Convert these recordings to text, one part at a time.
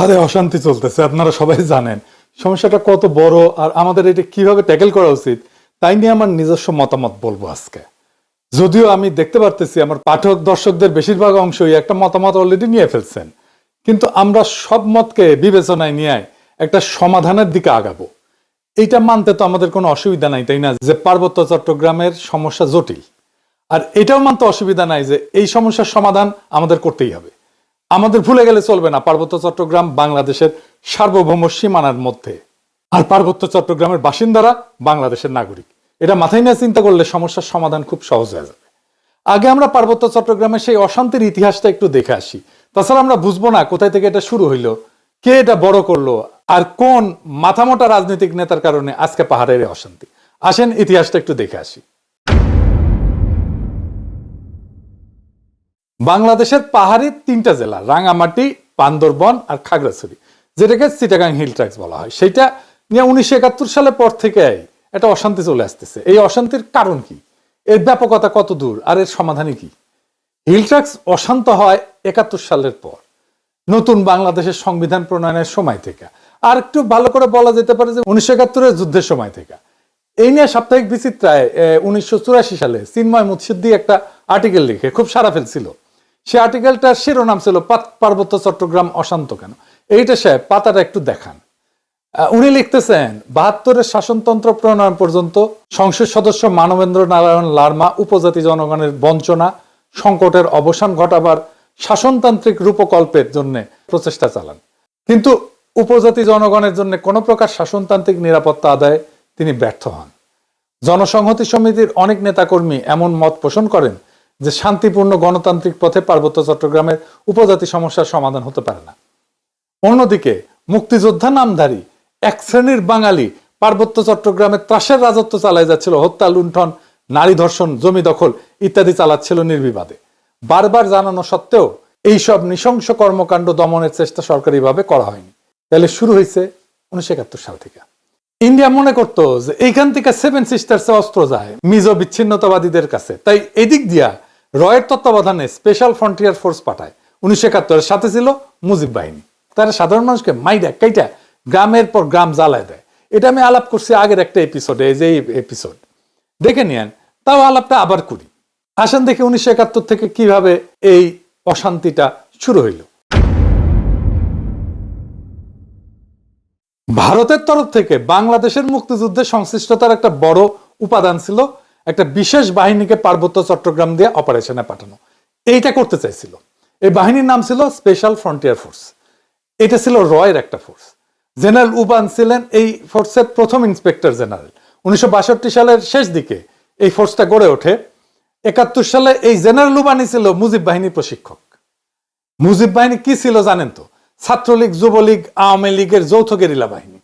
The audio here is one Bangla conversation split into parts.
আরে, অশান্তি চলতেছে, আপনারা সবাই জানেন। সমস্যাটা কত বড় আর আমাদের এটা কীভাবে ট্যাকেল করা উচিত, তাই নিয়ে আমার নিজস্ব মতামত বলব আজকে। যদিও আমি দেখতে পারতেছি, আমার পাঠক দর্শকদের বেশিরভাগ অংশই একটা মতামত অলরেডি নিয়ে ফেলছেন। কিন্তু আমরা সব মতকে বিবেচনায় নিয়ে একটা সমাধানের দিকে আগাবো। এইটা মানতে তো আমাদের কোনো অসুবিধা নাই, তাই না? যে পার্বত্য চট্টগ্রামের সমস্যা জটিল। আর এটাও মানতে অসুবিধা নাই যে এই সমস্যার সমাধান আমাদের করতেই হবে। আমাদের ভুলে গেলে চলবে না, পার্বত্য চট্টগ্রাম বাংলাদেশের সার্বভৌম সীমানার মধ্যে। আর পার্বত্য চট্টগ্রামের বাসিন্দারা বাংলাদেশের নাগরিক। এটা মাথায় নিয়ে চিন্তা করলে সমস্যার সমাধান খুব সহজ হয়ে যাবে। আগে আমরা পার্বত্য চট্টগ্রামের সেই অশান্তির ইতিহাসটা একটু দেখে আসি। তাছাড়া আমরা বুঝব না কোথায় থেকে এটা শুরু হইল, কে এটা বড় করল, আর কোন মাথামোটা রাজনৈতিক নেতার কারণে আজকে পাহাড়ের অশান্তি। আসেন ইতিহাসটা একটু দেখে আসি। বাংলাদেশের পাহাড়ি তিনটা জেলা রাঙামাটি বান্দরবন আর খাগড়াছড়ি, যেটাকে চিটাগাং হিল ট্র্যাক্স বলা হয়। সেটা নিয়ে উনিশশো একাত্তর সালের পর থেকে একটা অশান্তি চলে আসতেছে। এই অশান্তির কারণ কি? এর ব্যাপকতা কত দূর আর এর সমাধানই কি? হিল ট্র্যাক্স অশান্ত হয় একাত্তর সালের পর, নতুন বাংলাদেশের সংবিধান প্রণয়নের সময় থেকে। আর একটু ভালো করে বলা যেতে পারে যে উনিশশো একাত্তরের যুদ্ধের সময় থেকে। এই নিয়ে সাপ্তাহিক বিচিত্রায় উনিশশো চুরাশি সালে চিন্ময় মুৎসিদ্দি একটা আর্টিকেল লিখে, খুব সারা ফেলছিল। সে আর্টিকেলটার শিরোনাম ছিল পার্বত্য চট্টগ্রাম অশান্ত কেন? এইটা সে পাতাটা একটু দেখান। উনি লিখতেছেন, বাহাত্তরের শাসনতন্ত্র প্রণয়ন পর্যন্ত সংসদ সদস্য মানবেন্দ্র নারায়ণ লার্মা উপজাতি জনগণের বঞ্চনা, সংকটের অবসান ঘটাবার শাসনতান্ত্রিক রূপকল্পের জন্য প্রচেষ্টা চালান। কিন্তু উপজাতি জনগণের জন্য কোনো প্রকার শাসনতান্ত্রিক নিরাপত্তা আদায়ে তিনি ব্যর্থ হন। জনসংহতি সমিতির অনেক নেতাকর্মী এমন মত পোষণ করেন যে শান্তিপূর্ণ গণতান্ত্রিক পথে পার্বত্য চট্টগ্রামের উপজাতি সমস্যার সমাধান হতে পারে না। অন্যদিকে, মুক্তিযোদ্ধা নামধারী এক শ্রেণির বাঙালি পার্বত্য চট্টগ্রামে ত্রাসের রাজত্ব চালায় যাচ্ছিল, হত্যা, লুণ্ঠন, নারী ধর্ষণ, জমি দখল ইত্যাদি চালাচ্ছিল নির্বিবাদে। বারবার জানানো সত্ত্বেও এইসব নৃশংস কর্মকাণ্ড দমনের চেষ্টা সরকারিভাবে করা হয়নি। তাহলে শুরু হয়েছে উনিশশো একাত্তর সাল থেকে। ইন্ডিয়া মনে করতো যে এইখান থেকে সেভেন সিস্টার্সে অস্ত্র যায়, মিজো বিচ্ছিন্নতাবাদীদের কাছে। তাই এদিক দিয়া রয়ের তত্ত্বাবধানে স্পেশাল ফ্রন্টিয়ার ফোর্স পাঠায়। উনিশশো একাত্তরের সাথে ছিল মুজিব বাহিনী। তারা সাধারণ মানুষকে মাইডা কাইটা গ্রামের পর গ্রাম জ্বালায় দেয়। এটা আমি আলাপ করছি আগের একটা এপিসোডে যে এপিসোড দেখে নিয়েন, তাও আলাপটা আবার করি। আসেন দেখি উনিশশো একাত্তর থেকে কীভাবে এই অশান্তিটা শুরু হইল। ভারতের তরফ থেকে বাংলাদেশের মুক্তিযুদ্ধে সংশ্লিষ্টতার একটা বড় উপাদান ছিল একটা বিশেষ বাহিনীকে পার্বত্য চট্টগ্রাম দিয়ে অপারেশনে পাঠানো। এইটা করতে চাইছিল। এই বাহিনীর নাম ছিল স্পেশাল ফ্রন্টিয়ার ফোর্স এটা ছিল রয়ের একটা ফোর্স জেনারেল উবান ছিলেন এই ফোর্সের প্রথম ইন্সপেক্টর জেনারেল উনিশশো সালের শেষ দিকে এই ফোর্সটা গড়ে ওঠে। একাত্তর সালে এই জেনারেল উবানি ছিল মুজিব বাহিনীর প্রশিক্ষক। মুজিব বাহিনী কি ছিল জানেন তো? ছাত্রলীগ, যুবলীগ, আওয়ামী লীগের যৌথ গেরিলা বাহিনী।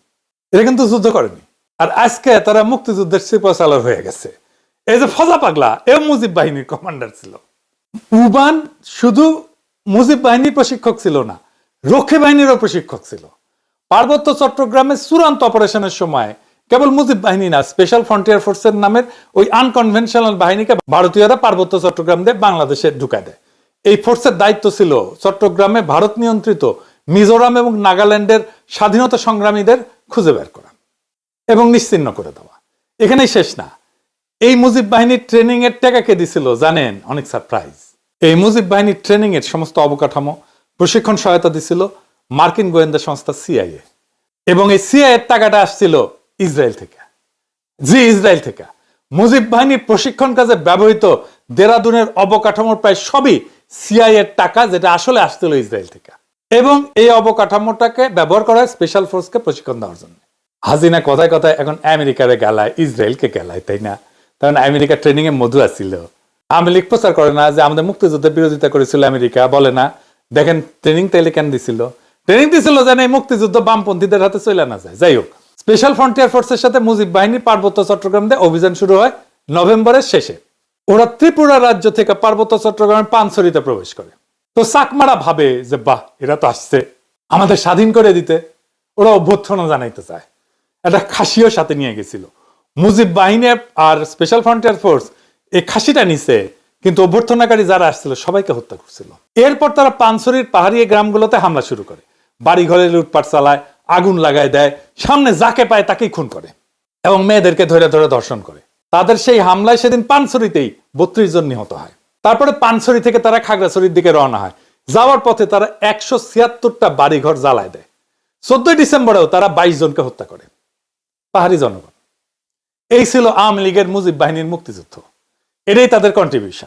এরা কিন্তু যুদ্ধ করেনি। আর আজকে তারা মুক্তিযুদ্ধের সিপাহসালার হয়ে গেছে। এই যে ফজা পাগলা, এ মুজিব বাহিনীর কমান্ডার ছিল। উবান শুধু মুজিব বাহিনীর প্রশিক্ষক ছিল না, রক্ষী বাহিনীরও প্রশিক্ষক ছিল। পার্বত্য চট্টগ্রামে চূড়ান্ত অপারেশনের সময় কেবল মুজিব বাহিনী না স্পেশাল ফ্রন্টিয়ার ফোর্সের নামের ওই আনকনভেনশনাল বাহিনীকে ভারতীয়রা পার্বত্য চট্টগ্রাম দিয়ে বাংলাদেশে ঢুকায় দেয়। এই ফোর্সের দায়িত্ব ছিল চট্টগ্রামে ভারত নিয়ন্ত্রিত মিজোরাম এবং নাগাল্যান্ডের স্বাধীনতা সংগ্রামীদের খুঁজে বের করা এবং নিশ্চিন্ন করে দেওয়া। এখানেই শেষ না। এই মুজিব বাহিনীর ট্রেনিং এর টাকা কে দিছিল জানেন? অনেক সারপ্রাইজ এই মুজিব বাহিনীর ট্রেনিং এর সমস্ত অবকাঠামো প্রশিক্ষণ সহায়তা দিছিল মার্কিন গোয়েন্দা সংস্থা সিআইএ এবং এই সিআইএ এর টাকাটা আসছিল ইসরায়েল থেকে। জি, ইসরায়েল থেকে। মুজিব বাহিনীর প্রশিক্ষণ কাজে ব্যবহৃত দেরাদুনের অবকাঠামোর প্রায় সবই সিআই এর টাকা যেটা আসলে আসছিল ইসরায়েল থেকে। এবং এই অবকাঠামোটাকে ব্যবহার করা হয় স্পেশাল ফোর্সকে প্রশিক্ষণ দেওয়ার জন্য। হাজিনা কথায় কথায় এখন আমেরিকারে গেলায়, ইসরায়েলকে গেলায়, তাই না? কারণ আমেরিকা ট্রেনিং এ মধু আসছিল আওয়ামী লীগ প্রচার করে না যে আমাদের মুক্তিযুদ্ধের বিরোধিতা করেছিল আমেরিকা, বলে না। দেখেন ট্রেনিং তাইলে কেন দিছিল? ট্রেনিং দিছিল যেন এই মুক্তিযুদ্ধ বামপন্থীদের হাতে চলে না যায়। যাই হোক স্পেশাল ফ্রন্টিয়ার ফোর্সের সাথে মুজিব বাহিনী পার্বত্য চট্টগ্রাম দিয়ে অভিযান শুরু হয় নভেম্বরের শেষে। ওরা ত্রিপুরা রাজ্য থেকে পার্বত্য চট্টগ্রামের পানছড়িতে প্রবেশ করে। তো চাকমারা ভাবে যে, বাহ, এরা তো আসছে। আমাদের স্বাধীন করে দিতে। ওরা অভ্যর্থনা জানাইতে চায়। একটা খাসিও সাথে নিয়ে গেছিল। মুজিব বাহিনী আর স্পেশাল ফ্রন্টিয়ার ফোর্স এই খাসিটা নিছে, কিন্তু অভ্যর্থনাকারী যারা আসছিল সবাইকে হত্যা করছিল। এরপর তারা পানসরির পাহাড়ি গ্রামগুলোতে হামলা শুরু করে। বাড়িঘরে লুটপাট চালায়, আগুন লাগায় দেয়, সামনে যাকে পায় তাকেই খুন করে এবং মেয়েদেরকে ধরে ধরে ধর্ষণ করে। তাদের সেই হামলায় সেদিন পানছড়িতেই বত্রিশ জন নিহত হয়। তারপরে পানছড়ি থেকে তারা খাগড়াছড়ির দিকে রওনা হয়। যাওয়ার পথে তারা একশো ছিয়াত্তরটা বাড়িঘর জ্বালায় দেয়। চোদ্দই ডিসেম্বরেও তারা বাইশ জনকে হত্যা করে। পাহাড়ি জনগণ। এই ছিল আওয়ামী লীগের মুজিব বাহিনীর মুক্তিযুদ্ধ। এটাই তাদের কন্ট্রিবিউশন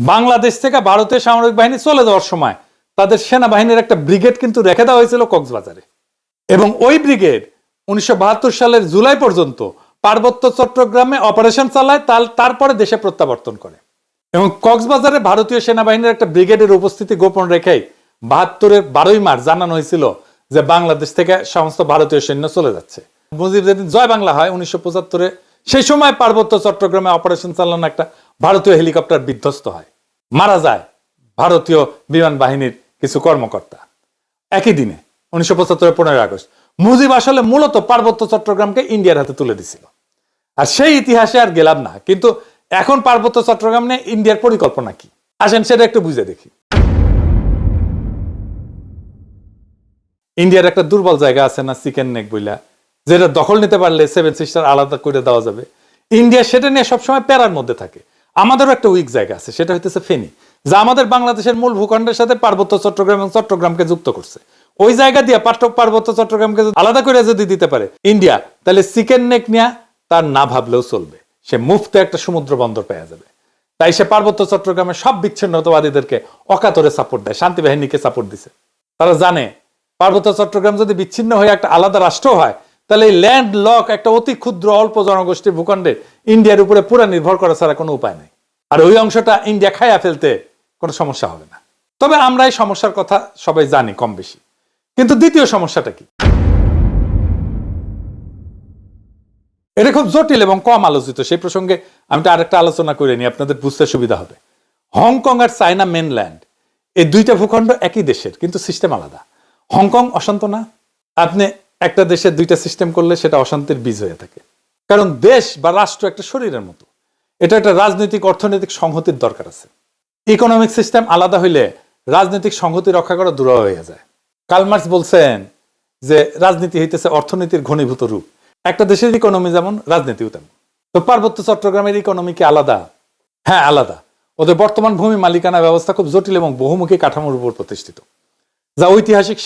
বাংলাদেশ থেকে ভারতীয় সামরিক বাহিনী চলে যাওয়ার সময় তাদের সেনাবাহিনীর একটা ব্রিগেড কিন্তু রেখে দেওয়া হয়েছিল কক্সবাজারে। এবং ওই ব্রিগেড উনিশশো সালের জুলাই পর্যন্ত পার্বত্য চট্টগ্রামে অপারেশন চালায় তার- তারপরে দেশে প্রত্যাবর্তন করে। এবং কক্সবাজারে ভারতীয় সেনাবাহিনীর একটা ব্রিগেডের উপস্থিতি গোপন রেখেই বাহাত্তরের বারোই মার্চ জানানো হয়েছিল যে বাংলাদেশ থেকে সমস্ত ভারতীয় সৈন্য চলে যাচ্ছে। মুজিব যেদিন জয় বাংলা হয় উনিশশো পঁচাত্তরে। সেই সময় পার্বত্য চট্টগ্রামে অপারেশন চালানো একটা ভারতীয় হেলিকপ্টার বিধ্বস্ত হয়। মারা যায় ভারতীয় বিমান বাহিনীর কিছু কর্মকর্তা। একই দিনে, উনিশশো পঁচাত্তরের পনেরোই আগস্ট, মুজিব আসলে মূলত পার্বত্য চট্টগ্রামকে ইন্ডিয়ার হাতে তুলে দিছিল। আর সেই ইতিহাসে আর গেলাম না। কিন্তু এখন পার্বত্য চট্টগ্রাম নিয়ে ইন্ডিয়ার পরিকল্পনা কি? আসেন সেটা একটু বুঝে দেখি। ইন্ডিয়ার একটা দুর্বল জায়গা আছে না চিকেন নেক বইলা। যেটা দখল নিতে পারলে সেভেন সিস্টার আলাদা করে দেওয়া যাবে। ইন্ডিয়া সেটা নিয়ে সবসময় প্যারার মধ্যে থাকে। আমাদেরও একটা উইক জায়গা আছে, সেটা হইতেছে ফেনী, যা আমাদের বাংলাদেশের মূল ভূখণ্ডের সাথে পার্বত্য চট্টগ্রাম এবং চট্টগ্রামকে যুক্ত করছে। ওই জায়গা দিয়ে পার্ট- পার্বত্য চট্টগ্রামকে আলাদা করে যদি দিতে পারে ইন্ডিয়া তাহলে চিকেন নেক নিয়ে তার না ভাবলেও চলবে। সে মুফতে একটা সমুদ্র বন্দর পেয়ে যাবে। তাই সে পার্বত্য চট্টগ্রামের সব বিচ্ছিন্নতাবাদীদেরকে অকাতরে সাপোর্ট দেয়, শান্তি বাহিনীকে সাপোর্ট দিছে। তারা জানে, পার্বত্য চট্টগ্রাম যদি বিচ্ছিন্ন হয়ে একটা আলাদা রাষ্ট্র হয় তাহলে এই ল্যান্ড লক একটা অতি ক্ষুদ্র অল্প জনগোষ্ঠীর ভূখণ্ডে ইন্ডিয়ার উপরে পুরো নির্ভর করা ছাড়া কোনো উপায় নেই। আর ওই অংশটা ইন্ডিয়া খাইয়া ফেলতে কোনো সমস্যা হবে না। তবে আমরা এই সমস্যার কথা সবাই জানি কম বেশি। কিন্তু দ্বিতীয় সমস্যাটা কি? এটা খুব জটিল এবং কম আলোচিত। সেই প্রসঙ্গে আমি তো আরেকটা আলোচনা করে নিই, আপনাদের বুঝতে সুবিধা হবে। হংকং আর চায়না মেনল্যান্ড এই দুইটা ভূখণ্ড একই দেশের, কিন্তু সিস্টেম আলাদা। হংকং অশান্ত না? আপনি একটা দেশের দুইটা সিস্টেম করলে সেটা অশান্তির বীজ হয়ে থাকে। কারণ দেশ বা রাষ্ট্র একটা শরীরের মতো। এটা একটা রাজনৈতিক, অর্থনৈতিক সংহতির দরকার আছে। ইকোনমিক সিস্টেম আলাদা হইলে রাজনৈতিক সংহতি রক্ষা করা দূর হয়ে যায়। কালমার্স বলছেন যে রাজনীতি হইতেছে অর্থনীতির ঘনীভূত রূপ। একটা দেশের ইকোনমি যেমন, রাজনীতিও তেমন। তো পার্বত্য চট্টগ্রামের ইকোনমি কি আলাদা? হ্যাঁ আলাদা। ওদের বর্তমান ভূমি মালিকানা ব্যবস্থা খুব জটিল এবং বহুমুখী কাঠামোর উপর প্রতিষ্ঠিত। যা ঐতিহাসিক